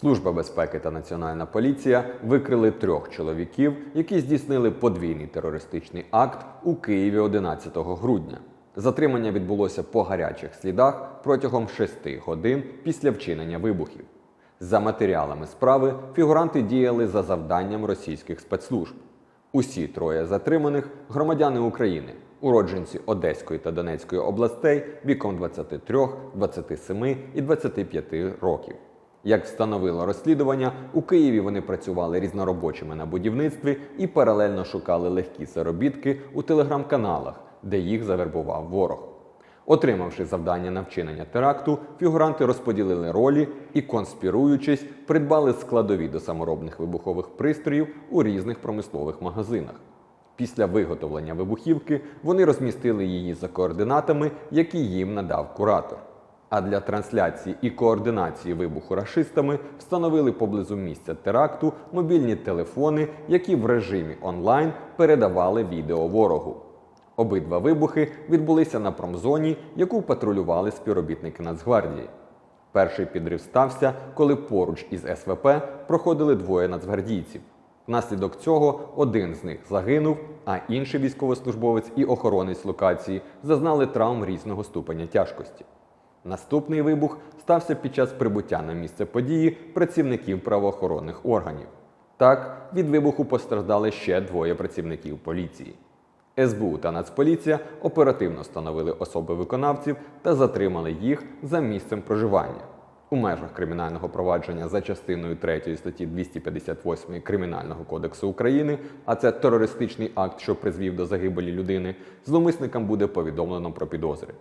Служба безпеки та Національна поліція викрили трьох чоловіків, які здійснили подвійний терористичний акт у Києві 11 грудня. Затримання відбулося по гарячих слідах протягом шести годин після вчинення вибухів. За матеріалами справи фігуранти діяли за завданням російських спецслужб. Усі троє затриманих громадяни України, уродженці Одеської та Донецької областей віком 23, 27 і 25 років. Як встановило розслідування, у Києві вони працювали різноробочими на будівництві і паралельно шукали легкі заробітки у телеграм-каналах, де їх завербував ворог. Отримавши завдання на вчинення теракту, фігуранти розподілили ролі і, конспіруючись, придбали складові до саморобних вибухових пристроїв у різних промислових магазинах. Після виготовлення вибухівки вони розмістили її за координатами, які їм надав куратор. А для трансляції і координації вибуху рашистами встановили поблизу місця теракту мобільні телефони, які в режимі онлайн передавали відео ворогу. Обидва вибухи відбулися на промзоні, яку патрулювали співробітники Нацгвардії. Перший підрив стався, коли поруч із СВП проходили двоє нацгвардійців. Внаслідок цього один з них загинув, а інший військовослужбовець і охоронець локації зазнали травм різного ступеня тяжкості. Наступний вибух стався під час прибуття на місце події працівників правоохоронних органів. Так, від вибуху постраждали ще двоє працівників поліції. СБУ та Нацполіція оперативно встановили особи виконавців та затримали їх за місцем проживання. У межах кримінального провадження за частиною 3 статті 258 Кримінального кодексу України, а це терористичний акт, що призвів до загибелі людини, зловмисникам буде повідомлено про підозри.